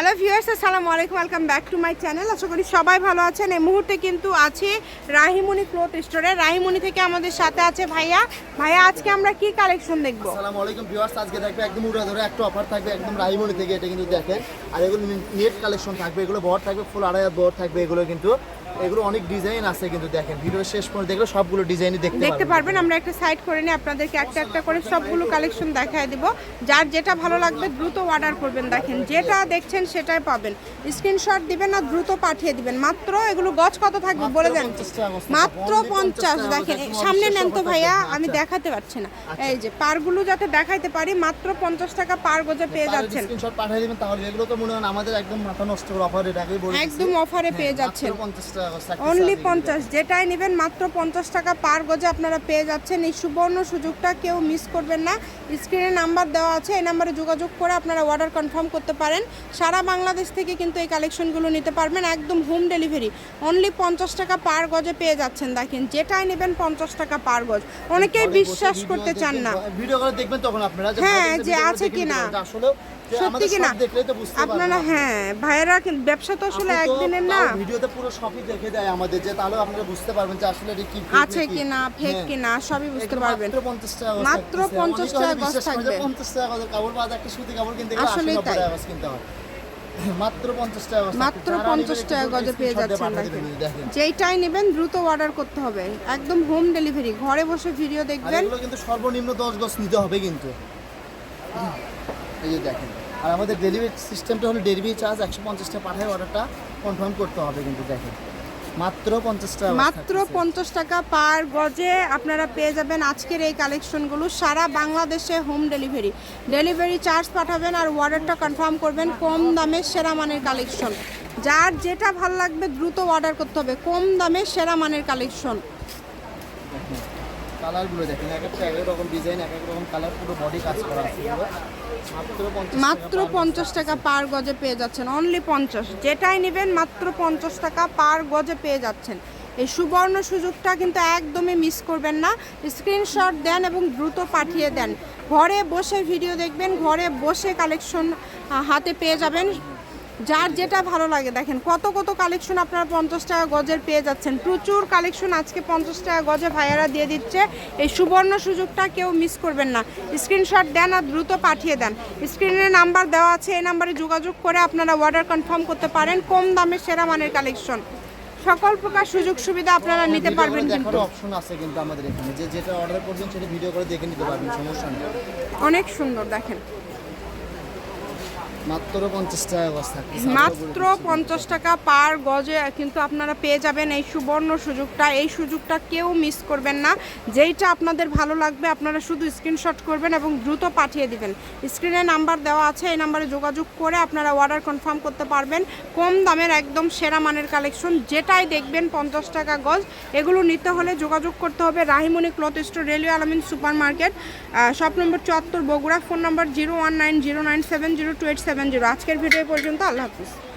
Hello viewers, আসসালামু আলাইকুম, welcome back to my channel. আশা করি সবাই ভালো আছেন। এই মুহূর্তে কিন্তু আছি রাহিমণি ক্লোথ স্টোরে। রাহিমণি থেকে আমাদের সাথে আছে ভাইয়া। ভাইয়া, আজকে আমরা কি কালেকশন দেখব? আসসালামু আলাইকুম ভিউয়ার্স, আজকে থাকবে একদম উড়া ধরে, একটা অফার থাকবে একদম রাইমনি থেকে, এটা কিন্তু দেখেন। আর এগুলো নেট কালেকশন থাকবে, এগুলো বড় থাকবে ফুল আড়াই বর থাকবে, এগুলো কিন্তু এগুলো অনেক ডিজাইন আছে কিন্তু দেখেন ভিডিও শেষ পর্যন্ত দেখলে সবগুলো ডিজাইনই দেখতে দেখতে পারবেন। আমরা একটা সাইড করে নিয়ে আপনাদেরকে একটা একটা করে সবগুলো কালেকশন দেখায় দিব। যার যেটা ভালো লাগবে দ্রুত অর্ডার করবেন দেখেন যেটা দেখছেন সেটাই পাবেন। স্ক্রিনশট দিবেন না দ্রুত পাঠিয়ে দিবেন। মাত্র এগুলো গজ কত থাকবে বলে দেন? 50 টাকা গজ থাকবে। মাত্র 50 পঞ্চাশ দেখেন সামনে নেন তো ভাইয়া আমি আচ্ছা। দেখাতে পারছি না। এই যে পারগুলো যাতে দেখাইতে পারি মাত্র পঞ্চাশ টাকা পার গজে পেয়ে যাচ্ছেন। স্ক্রিনশট পাঠিয়ে দিবেন তাহলে এগুলো তো মনে হয় আমাদের একদম মাথা নষ্ট করে অফার একদম অফারে পেয়ে যাচ্ছেন। পঞ্চাশ টাকা। অনলি পঞ্চাশ। যেটাই নেবেন মাত্র পঞ্চাশ টাকা পার গজে আপনারা পেয়ে যাচ্ছেন। এই সুবর্ণ সুযোগটা কেউ মিস করবেন না। স্ক্রিনে নাম্বার দেওয়া আছে এই নাম্বারে যোগাযোগ করে আপনারা অর্ডার কনফার্ম করতে পারেন। সারা বাংলাদেশ থেকে কিন্তু এই কালেকশনগুলো নিতে পারবেন একদম হোম ডেলিভারি অনলি পঞ্চাশ টাকা পার গজে পেয়ে যাচ্ছেন দেখেন। যেটাই নেবেন পঞ্চাশ টাকা পার গজ। অনেকেই বিশ্বাস করতে চান না। ভিডিও করে দেখবেন তখন আপনারা হ্যাঁ, যে আছে কিনা। পারবেন। সত্যি বুঝতে পারবেন আপনারা হ্যাঁ ভাইয়েরা ব্যবসা তো আসলে একদিনের না? ভিডিওতে পুরো সবই দেখে দেয় আমাদের যে তাহলে আপনারা বুঝতে পারবেন যে আসলে এটা কি আছে কিনা ফেক কিনা সবই বুঝতে পারবেন। মাত্র 50 টাকা গজ মাত্র থাকতেছে। 50 টাকা হয়তো গজ বিশ্বাস করে যে থাকবে। 50 টাকা গজের কাপড় বাদ একটা সুতি কাপড় কিনতে গেলে 80 আসলেই 90 তাই। টাকা গজ কিনতে হয় মাত্র 50 টাকা মাত্র থাকতেছে। আর পঞ্চাশ আমি টাকা গজে পেয়ে যাচ্ছেন যেইটাই নেবেন দ্রুত অর্ডার করতে হবে। একদম হোম ডেলিভারি ঘরে বসে ভিডিও দেখবেন। এগুলো কিন্তু সর্বনিম্ন 10 গজ নিতে হবে কিন্তু। এই যে দেখেন। আর আমাদের ডেলিভারি সিস্টেমটা হলো ডেলিভারি চার্জ 150 টাকা পাঠায় অর্ডারটা কনফার্ম করতে হবে কিন্তু দেখেন। মাত্র 50 টাকা মাত্র পঞ্চাশ টাকা পার গজে আপনারা পেয়ে যাবেন আজকের এই কালেকশনগুলো সারা বাংলাদেশে হোম ডেলিভারি ডেলিভারি চার্জ পাঠাবেন আর অর্ডারটা কনফার্ম করবেন কম দামে সেরা মানের কালেকশন যার যেটা ভালো লাগবে দ্রুত অর্ডার করতে হবে কম দামে সেরা মানের কালেকশন কালারগুলো দেখেন এক একটা এক এক রকম ডিজাইন এক এক রকম কালার পুরো বডি কাজ করা আছে মাত্র 50 টাকা মাত্র per পঞ্চাশ টাকা পার গজে পেয়ে যাচ্ছেন অনলি পঞ্চাশ। যেটাই নেবেন মাত্র পঞ্চাশ টাকা পার গজে পেয়ে যাচ্ছেন। এই সুবর্ণ সুযোগটা কিন্তু একদমই মিস করবেন না। স্ক্রিনশট দেন এবং দ্রুত পাঠিয়ে দেন। ঘরে বসে ভিডিও দেখবেন ঘরে বসে কালেকশন হাতে পেয়ে যাবেন। যার যেটা ভালো লাগে দেখেন কত কত কালেকশন আপনারা পঞ্চাশ টাকা গজের পেয়ে যাচ্ছেন। প্রচুর কালেকশন আজকে পঞ্চাশ টাকা গজে ভাইয়ারা দিয়ে দিচ্ছে। এই সুবর্ণ সুযোগটা কেউ মিস করবেন না। স্ক্রিনশট দেন আর দ্রুত পাঠিয়ে দেন। স্ক্রিনে নাম্বার দেওয়া আছে এই নাম্বারে যোগাযোগ করে আপনারা অর্ডার কনফার্ম করতে পারেন কম দামে সেরা মানের কালেকশন সকল প্রকার সুযোগ সুবিধা আপনারা নিতে পারবেন কিন্তু। অপশন আছে কিন্তু আমাদের এখানে। যে যেটা অর্ডার করবেন সেটা ভিডিও করে দেখে নিতে পারবেন সমস্যা নেই। অনেক সুন্দর দেখেন। মাত্র পঞ্চাশ টাকা গজ থাকবে মাত্র পঞ্চাশ টাকা পার গজে কিন্তু আপনারা পেয়ে যাবেন এই সুবর্ণ সুযোগটা। এই সুযোগটা কেউ মিস করবেন না। যেইটা আপনাদের ভালো লাগবে আপনারা শুধু স্ক্রিনশট করবেন এবং দ্রুত পাঠিয়ে দিবেন। স্ক্রিনে নাম্বার দেওয়া আছে এই নাম্বারে যোগাযোগ করে আপনারা অর্ডার কনফার্ম করতে পারবেন। কম দামের একদম সেরা মানের কালেকশন যেটাই দেখবেন পঞ্চাশ টাকা গজ। এগুলো নিতে হলে যোগাযোগ করতে হবে Rahimoni cloth store railway Alamin super market shop number চুয়াত্তর Bogura phone number zero one nine zero nine seven zero two eight seven. Zero আজকের ভিডিও পর্যন্ত আল্লাহ হাফিজ।